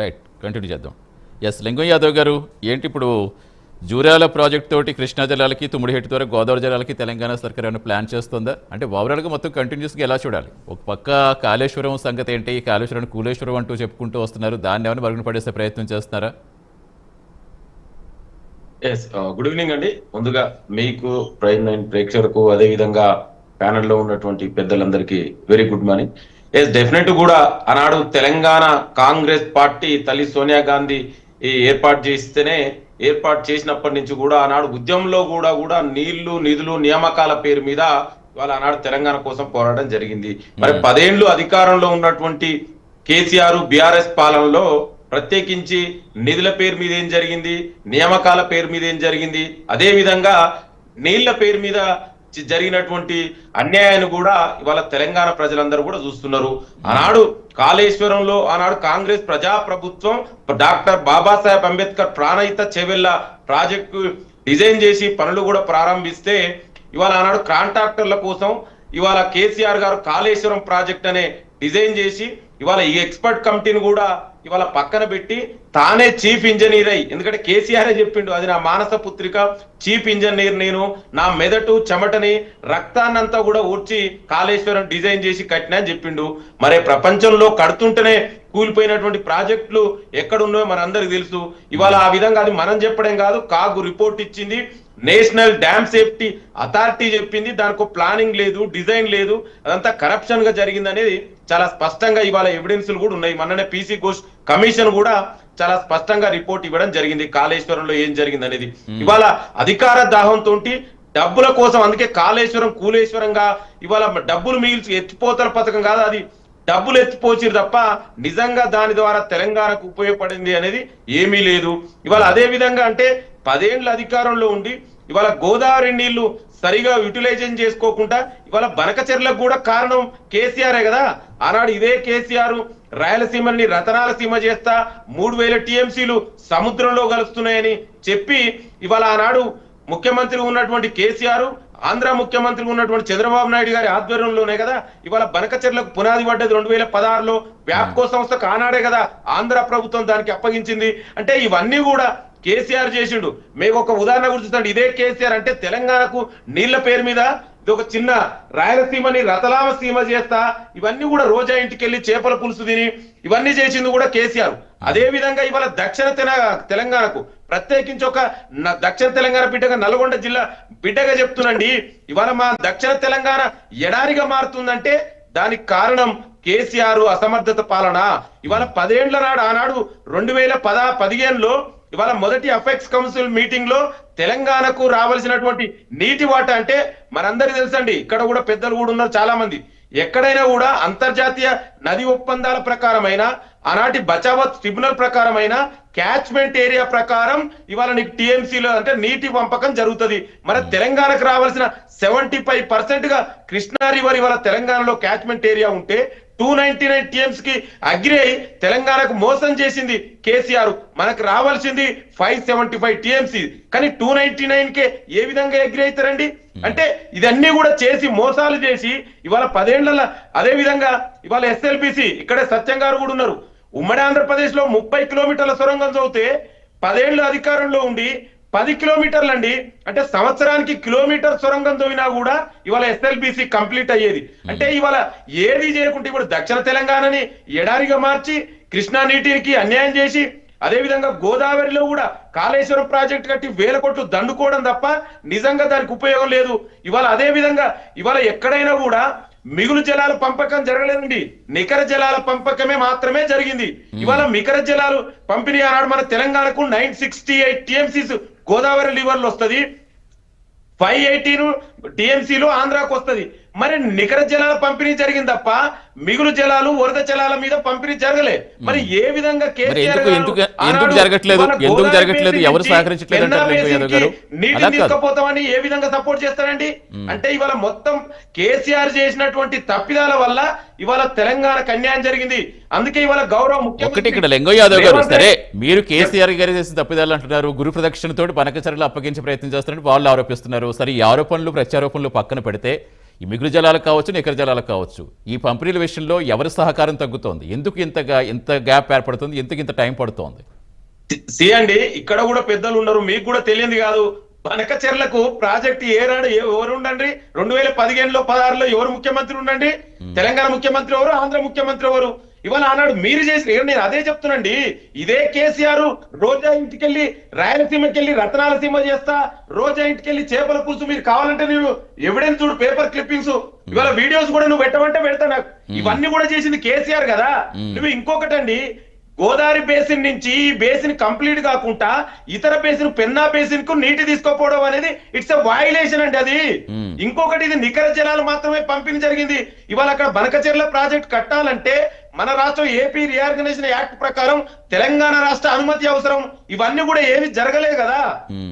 Right continue చేద్దాం. Yes Lingam Yadav గారు ఏంటి ఇప్పుడు జూరాల ప్రాజెక్ట్ తోటి కృష్ణా జిల్లాలకి తుమ్మిడిహెట్టు ద్వారా గోదావరి జిల్లాలకి తెలంగాణ సర్కార్ ఏమైనా ప్లాన్ చేస్తుందా? అంటే ఓవరాల్గా మొత్తం కంటిన్యూస్గా ఎలా చూడాలి? ఒక పక్క కాళేశ్వరం సంగతి ఏంటి? కాళేశ్వరం కూలేశ్వరం అంటూ చెప్పుకుంటూ వస్తున్నారు. దాన్ని ఏమైనా మరుగున పడేసే ప్రయత్నం చేస్తున్నారా? ఎస్ గుడ్ ఈవినింగ్ అండి. ముందుగా మీకు ప్రైమ్ నైన్ ప్రేక్షకులకు అదేవిధంగా ప్యానల్లో ఉన్నటువంటి పెద్దలందరికీ very good morning yes definite కూడా ఆనాడు తెలంగాణ కాంగ్రెస్ పార్టీ తల్లి సోనియా గాంధీ ఈ ఏర్పాటు చేస్తేనే ఏర్పాటు చేసినప్పటి నుంచి కూడా ఆనాడు ఉద్యమంలో కూడా కూడా నీళ్ళు నిధులు నియామకాల పేరు మీద ఇవాళ ఆనాడు తెలంగాణ కోసం పోరాటం జరిగింది. మరి పదేండ్లు అధికారంలో ఉన్నటువంటి కేసీఆర్ బీఆర్ఎస్ పాలనలో ప్రత్యేకించి నిధుల పేరు మీద ఏం జరిగింది? నియామకాల పేరు మీద ఏం జరిగింది? అదే విధంగా నీళ్ళ పేరు మీద జరిగినటువంటి అన్యాయాన్ని కూడా ఇవాళ తెలంగాణ ప్రజలందరూ కూడా చూస్తున్నారు. ఆనాడు కాళేశ్వరంలో ఆనాడు కాంగ్రెస్ ప్రజా ప్రభుత్వం doctor Babasaheb Ambedkar Pranahita Chevella project design చేసి పనులు కూడా ప్రారంభిస్తే ఇవాళ ఆనాడు కాంట్రాక్టర్ల కోసం ఇవాళ కేసీఆర్ గారు కాళేశ్వరం ప్రాజెక్ట్ అనే డిజైన్ చేసి ఇవాళ ఈ ఎక్స్పర్ట్ కమిటీని కూడా ఇవాళ పక్కన పెట్టి తానే చీఫ్ ఇంజనీర్ అయి ఎందుకంటే కేసీఆర్ చెప్పిండు అది నా మానస పుత్రిక చీఫ్ ఇంజనీర్ నేను నా మెదటు చెమటని రక్తాన్నంతా కూడా ఊడ్చి కాళేశ్వరం డిజైన్ చేసి కట్టినా అని చెప్పిండు. మరి ప్రపంచంలో కడుతుంటేనే కూలిపోయినటువంటి ప్రాజెక్టులు ఎక్కడున్నాయో మనందరికి తెలుసు. ఇవాళ ఆ విధంగా అది మనం చెప్పడం కాదు కాగు రిపోర్ట్ ఇచ్చింది నేషనల్ డ్యామ్ సేఫ్టీ అథారిటీ చెప్పింది. దానికి ప్లానింగ్ లేదు డిజైన్ లేదు. అదంతా కరప్షన్గా జరిగింది అనేది చాలా స్పష్టంగా ఇవాళ ఎవిడెన్స్లు కూడా ఉన్నాయి. మొన్ననే పీసీ ఘోష్ కమిషన్ కూడా చాలా స్పష్టంగా రిపోర్ట్ ఇవ్వడం జరిగింది. కాళేశ్వరంలో ఏం జరిగింది అనేది ఇవాళ అధికార దాహంతో డబ్బుల కోసం అందుకే కాళేశ్వరం కూలేశ్వరంగా ఇవాళ డబ్బులు మిగిల్చి ఎత్తిపోతల పథకం కాదు. అది డబ్బులు ఎత్తిపోచిరు తప్ప నిజంగా దాని ద్వారా తెలంగాణకు ఉపయోగపడింది అనేది ఏమీ లేదు. ఇవాళ అదే విధంగా అంటే పదేండ్ల అధికారంలో ఉండి ఇవాళ గోదావరి నీళ్ళు సరిగా యూటిలైజేషన్ చేసుకోకుండా ఇవాళ బనకచెర్లకు కూడా కారణం కేసీఆరే కదా. ఆనాడు ఇదే కేసీఆర్ రాయలసీమని రతనాల సీమ చేస్తా మూడు వేల టీఎంసీలు సముద్రంలో కలుస్తున్నాయని చెప్పి ఇవాళ ఆనాడు ముఖ్యమంత్రి ఉన్నటువంటి కేసీఆర్ ఆంధ్ర ముఖ్యమంత్రి ఉన్నటువంటి చంద్రబాబు నాయుడు గారి ఆధ్వర్యంలోనే కదా ఇవాళ బనకచెర్లకు పునాది పడ్డది రెండు వేల పదహారులో. వ్యాప్కో సంస్థకు ఆనాడే కదా ఆంధ్ర ప్రభుత్వం దానికి అప్పగించింది. అంటే ఇవన్నీ కూడా కేసీఆర్ చేసిండు. మేము ఒక ఉదాహరణ గుర్తుందండి ఇదే కేసీఆర్ అంటే తెలంగాణకు నీళ్ళ పేరు మీద ఇది ఒక చిన్న రాయలసీమని రతలామ సీమ చేస్తా ఇవన్నీ కూడా రోజా ఇంటికి వెళ్ళి చేపల పులుసు తిని ఇవన్నీ చేసింది కూడా కేసీఆర్. అదే విధంగా ఇవాళ దక్షిణ తెలంగాణకు ప్రత్యేకించి ఒక న- దక్షిణ తెలంగాణ బిడ్డగా నల్గొండ జిల్లా బిడ్డగా చెప్తున్నాండి. ఇవాళ మా దక్షిణ తెలంగాణ ఎడారిగా మారుతుందంటే దానికి కారణం కేసీఆర్ అసమర్థత పాలన. ఇవాళ పదేండ్ల నాడు ఆనాడు రెండు వేల పద పదిహేనులో ఇవాళ మొదటి అఫెక్స్ కౌన్సిల్ మీటింగ్లో తెలంగాణకు రావాల్సినటువంటి నీటి వాట అంటే మనందరికీ తెలుసండి ఇక్కడ కూడా పెద్దలు కూడా ఉన్నారు చాలా మంది ఎక్కడైనా కూడా అంతర్జాతీయ నది ఒప్పందాల ప్రకారమైన ఆనాటి బచావత్ ట్రిబ్యునల్ ప్రకారమైన క్యాచ్మెంట్ ఏరియా ప్రకారం ఇవాళ నీకు టీఎంసీలో అంటే నీటి పంపకం జరుగుతుంది. మన తెలంగాణకు రావాల్సిన సెవెంటీ ఫైవ్ పర్సెంట్గా కృష్ణా రివర్ ఇవాళ తెలంగాణలో క్యాచ్మెంట్ ఏరియా ఉంటే టూ నైన్టీ నైన్ టీఎంస్కి అగ్రి అయి తెలంగాణకు మోసం చేసింది కేసీఆర్. మనకు రావాల్సింది ఫైవ్ సెవెంటీ ఫైవ్ టీఎంసీ. కానీ టూ నైన్టీ నైన్ కే ఏ విధంగా అగ్రి అవుతారండి? అంటే ఇదన్నీ కూడా చేసి మోసాలు చేసి ఇవాళ పదేళ్ళ అదే విధంగా ఇవాళ ఎస్ఎల్బిసి ఇక్కడే సత్యం గారు కూడా ఉన్నారు. ఉమ్మడి ఆంధ్రప్రదేశ్లో ముప్పై కిలోమీటర్ల సొరంగం చదివితే పదేళ్ళు అధికారంలో ఉండి పది కిలోమీటర్లు అండి అంటే సంవత్సరానికి కిలోమీటర్ సొరంగం తవ్వినా కూడా ఇవాళ ఎస్ఎల్బిసి కంప్లీట్ అయ్యేది. అంటే ఇవాళ ఏది చేయకుంటే ఇప్పుడు దక్షిణ తెలంగాణని ఎడారిగా మార్చి కృష్ణా నీటికి అన్యాయం చేసి అదే విధంగా గోదావరిలో కూడా కాళేశ్వరం ప్రాజెక్ట్ కట్టి వేల కోట్లు దండుకోవడం తప్ప నిజంగా దానికి ఉపయోగం లేదు. ఇవాళ అదే విధంగా ఇవాళ ఎక్కడైనా కూడా మిగులు జలాల పంపకం జరగలేదండి. నికర జలాల పంపకమే మాత్రమే జరిగింది. ఇవాళ నికర జలాలు పంపిణీ ఆనాడు మన తెలంగాణకు nine sixty eight TMCs Godavari లివర్లు వస్తుంది. ఫైవ్ ఎయిటీన్ టీఎంసీలో ఆంధ్రాకు వస్తుంది. మరి నికర జలాల పంపిణీ జరిగింది తప్ప మిగులు జలాలు వరద జలాల మీద పంపిణీ జరగలే. మరి ఏ విధంగా ఎందుకు- జరగట్లేదు? ఎందుకు జరగట్లేదు? ఎవరు సహకరించట్లేదు నీటిని. తీసుకుపోతామని ఏ విధంగా సపోర్ట్ చేస్తారండి? అంటే ఇవాళ మొత్తం కేసీఆర్ చేసినటువంటి తప్పిదాల వల్ల ఇవాళ తెలంగాణకు అన్యాయం జరిగింది. అందుకే ఇవాళ గౌరవ ఒకటి ఇక్కడ లింగం యాదవ్ గారు సరే మీరు కేసీఆర్ గారి చేసిన తప్పిదాలు అంటున్నారు. గురు ప్రదక్షిణతో పనకచర్యలు అప్పగించే ప్రయత్నం చేస్తున్నట్టు వాళ్ళు ఆరోపిస్తున్నారు. సరే ఈ ఆరోపణలు ప్రత్యారోపణలు పక్కన పెడితే ఈ మిగులు జలాలకు కావచ్చు నికర జలాలకు కావచ్చు. ఈ పంపిణీల విషయంలో ఎవరి సహకారం తగ్గుతోంది? ఎందుకు ఇంతగా ఇంత గ్యాప్ ఏర్పడుతుంది? ఎందుకు ఇంత టైం పడుతోంది? అండి ఇక్కడ కూడా పెద్దలు ఉన్నారు. మీకు కూడా తెలియంది కాదు. బనకచెర్లకు ప్రాజెక్ట్ ఏనాడు ఎవరు ఉండండి? రెండు వేల పదిహేనులో పదహారులో ఎవరు ముఖ్యమంత్రి ఉండండి? తెలంగాణ ముఖ్యమంత్రి ఎవరు? ఆంధ్ర ముఖ్యమంత్రి ఎవరు? ఇవాళ ఆనాడు మీరు చేసిన నేను అదే చెప్తున్నాండి ఇదే కేసీఆర్ రోజా ఇంటికెళ్ళి రాయలసీమకి వెళ్ళి రత్నాలసీమ చేస్తా రోజా ఇంటికెళ్ళి చేపల పులుసు మీరు కావాలంటే నేను ఎవిడెన్స్ చూడు పేపర్ క్లిప్పింగ్స్. ఇవాళ వీడియోస్ కూడా నువ్వు పెట్టమంటే పెడతా నాకు. ఇవన్నీ కూడా చేసింది కేసీఆర్ కదా. నువ్వు ఇంకొకటండి గోదావరి బేసిన్ నుంచి ఈ బేసిన్ కంప్లీట్ కాకుండా ఇతర బేసిన్ పెన్నా బేసిన్కు నీటి తీసుకోపోవడం అనేది ఇట్స్ ఎ వైలేషన్ అండి అది. ఇంకొకటి ఇది నికర జలాలు మాత్రమే పంపిణీ జరిగింది. ఇవాళ అక్కడ బనకచెర్ల ప్రాజెక్ట్ కట్టాలంటే మన రాష్ట్రం ఏపీ రీఆర్గనైజేషన్ యాక్ట్ ప్రకారం తెలంగాణ రాష్ట్ర అనుమతి అవసరం ఇవన్నీ కూడా ఏమి జరగలేదు కదా.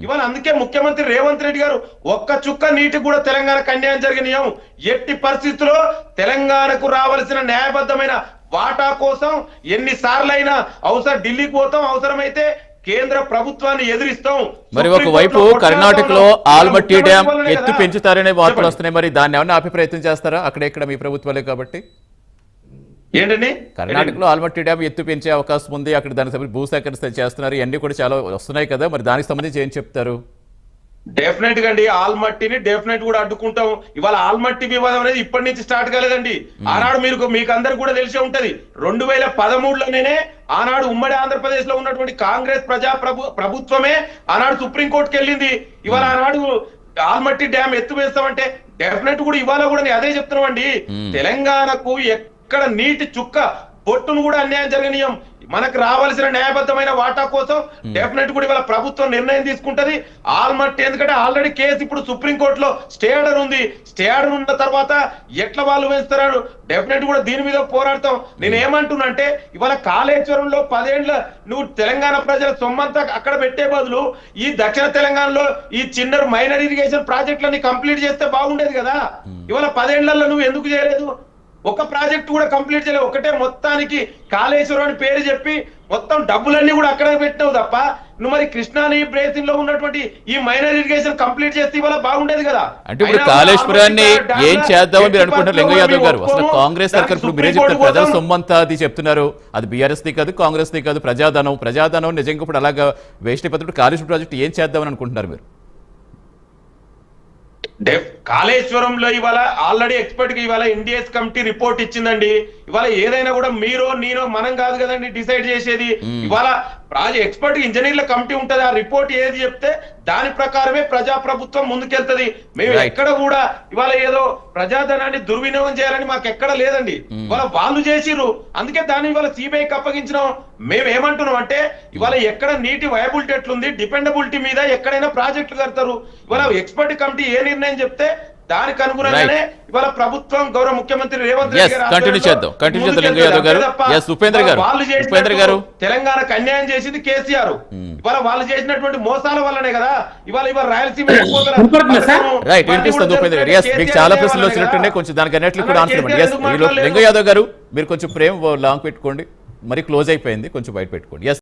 ఇవాళ అందుకే ముఖ్యమంత్రి రేవంత్ రెడ్డి గారు ఒక్క చుక్క నీటి కూడా తెలంగాణకు అన్యాయం జరిగినాయం ఎట్టి పరిస్థితుల్లో తెలంగాణకు రావాల్సిన న్యాయబద్ధమైన వాటా కోసం ఎన్ని సార్లైనా అవసరం ఢిల్లీకి పోతాం అవసరమైతే కేంద్ర ప్రభుత్వాన్ని ఎదిరిస్తాం మరి ఒకవైపు కర్ణాటకలో. ఆల్మట్టి డ్యామ్ వల్లనే ఎత్తు. పెంచుతారనే వార్తలు. వస్తున్నాయి మరి దాన్ని ఏమన్నా ఆపే ప్రయత్నం చేస్తారా అక్కడ ఇక్కడ మీ ప్రభుత్వాలే కాబట్టి ఏంటండి? కర్ణాటకలో ఆల్మట్టి డ్యామ్ ఎత్తు పెంచే అవకాశం ఉంది. అక్కడ దానికి సంబంధించి భూసేకరణ చేస్తున్నారు. ఇవన్నీ కూడా చాలా వస్తున్నాయి కదా. మరి దానికి సంబంధించి ఏం చెప్తారు? డెఫినెట్గా అండి ఆల్మట్టిని డెఫినెట్ కూడా అడ్డుకుంటాం. ఇవాళ ఆల్మట్టి వివాదం అనేది ఇప్పటి నుంచి స్టార్ట్ కాలేదండి. ఆనాడు మీరు మీకు అందరు కూడా తెలిసే ఉంటది. రెండు వేల పదమూడులోనే ఆనాడు ఉమ్మడి ఆంధ్రప్రదేశ్లో ఉన్నటువంటి కాంగ్రెస్ ప్రజా ప్రభు ప్రభుత్వమే ఆనాడు సుప్రీంకోర్టుకి వెళ్ళింది. ఇవాళ ఆనాడు ఆల్మట్టి డ్యామ్ ఎత్తు వేస్తామంటే డెఫినెట్ కూడా ఇవాళ కూడా నేను అదే చెప్తున్నామండి. మ్మ్. తెలంగాణకు ఎక్కడ నీటి చుక్క పొట్టును కూడా అన్యాయం జరగనీయం. మనకు రావాల్సిన న్యాయబద్ధమైన వాటా కోసం డెఫినెట్ కూడా ఇవాళ ప్రభుత్వం నిర్ణయం తీసుకుంటది. ఆల్మట్టి ఎందుకంటే ఆల్రెడీ కేసు ఇప్పుడు సుప్రీం కోర్టులో స్టే ఆర్డర్ ఉంది. స్టే ఆర్డర్ ఉన్న తర్వాత ఎట్లా వాళ్ళు వేస్తారు? డెఫినెట్ కూడా దీని మీద పోరాడతాం. నేను ఏమంటున్నా అంటే ఇవాళ కాళేశ్వరంలో పదేండ్ల నువ్వు తెలంగాణ ప్రజల సొమ్మంతా అక్కడ పెట్టే బదులు ఈ దక్షిణ తెలంగాణలో ఈ చిన్న మైనర్ ఇరిగేషన్ ప్రాజెక్టులన్నీ కంప్లీట్ చేస్తే బాగుండేది కదా. ఇవాళ పదేళ్ళలో నువ్వు ఎందుకు చేయలేదు? ఒక ప్రాజెక్ట్ కూడా కంప్లీట్ చేయలేదు. ఒకటే మొత్తానికి కాళేశ్వరం అని పేరు చెప్పి మొత్తం డబ్బులన్నీ కూడా అక్కడ పెట్టినావు తప్ప నువ్వు మరి కృష్ణాని బేసిన్లో ఉన్నటువంటి ఈ మైనర్ ఇరిగేషన్ కంప్లీట్ చేస్తే ఇవాళ బాగుండేది కదా. అంటే ఇప్పుడు కాళేశ్వరాన్ని ఏం చేద్దామని మీరు పరిస్థితుల్లో లింగ యాదవ్ గారు? అసలు. కాంగ్రెస్ సర్కార్ ఇప్పుడు మీరే చెప్తారు ప్రజల. సొమ్మంతా అది చెప్తున్నారు. అది బీఆర్ఎస్ ది కాదు కాంగ్రెస్ ది కాదు ప్రజాధనం. ప్రజాధనం నిజంగా ఇప్పుడు అలాగా వేస్ట్ అయిపోతుంది కాళేశ్వరం ప్రాజెక్ట్ ఏం చేద్దామని అనుకుంటున్నారు మీరు? డెఫ్ కాళేశ్వరంలో ఇవాళ ఆల్రెడీ ఎక్స్పర్ట్గా ఇవాళ ఎన్డిఎస్ కమిటీ రిపోర్ట్ ఇచ్చిందండి. ఇవాళ ఏదైనా కూడా మీరు నేను మనం కాదు కదండి డిసైడ్ చేసేది. ఇవాళ ప్రాజెక్ట్ ఎక్స్పర్ట్ ఇంజనీర్ల కమిటీ ఉంటది. ఆ రిపోర్ట్ ఏది చెప్తే దాని ప్రకారమే ప్రజా ప్రభుత్వం ముందుకెళ్తది. మేము. ఎక్కడ కూడా ఇవాళ ఏదో ప్రజాధనాన్ని దుర్వినియోగం చేయాలని మాకు ఎక్కడ లేదండి. ఇవాళ వాళ్ళు చేసిర్రు. అందుకే దాన్ని ఇవాళ సిబిఐకి అప్పగించినాం. మేము ఏమంటున్నాం అంటే ఇవాళ ఎక్కడ నీటి వయబిలిటీ ఎట్లుంది డిపెండబిలిటీ మీద ఎక్కడైనా ప్రాజెక్టులు కడతారు. ఇవాళ ఎక్స్పర్ట్ కమిటీ ఏ నిర్ణయం చెప్తే దానికి అనుగుణంగానే ఇవాళ ప్రభుత్వం గౌరవ ముఖ్యమంత్రి రేవంత్ రెడ్డి గారి ఆధ్వర్యంలో చేద్దాం. Continue చేద్దాం, లింగ ముందుకెళ్తారు. యాదవ్ గారు. అంతే తప్ప Yes, ఉపేంద్ర గారు. వాళ్ళు చేసినట్టు ఉపేంద్ర గారు. తెలంగాణకు అన్యాయం చేసింది కేసీఆర్ ఇవాళ వాళ్ళు చేసినటువంటి మోసాల వల్లనే కదా ఇవాళ ఇవాళ రాయలసీమ? రైట్ వినిపిస్తుంది కూడా ఉపేంద్ర గారు ఎస్ మీకు చాలా ప్రశ్నలు కదా. కొంచెం దానికి అన్నిట్లు కూడా ఆన్సర్ ఇవ్వండి ఎస్? లింగ యాదవ్ గారు మీరు కొంచెం ప్రేమ్ లాంగ్ పెట్టుకోండి మరి క్లోజ్ అయిపోయింది కొంచెం బయట పెట్టుకోండి ఎస్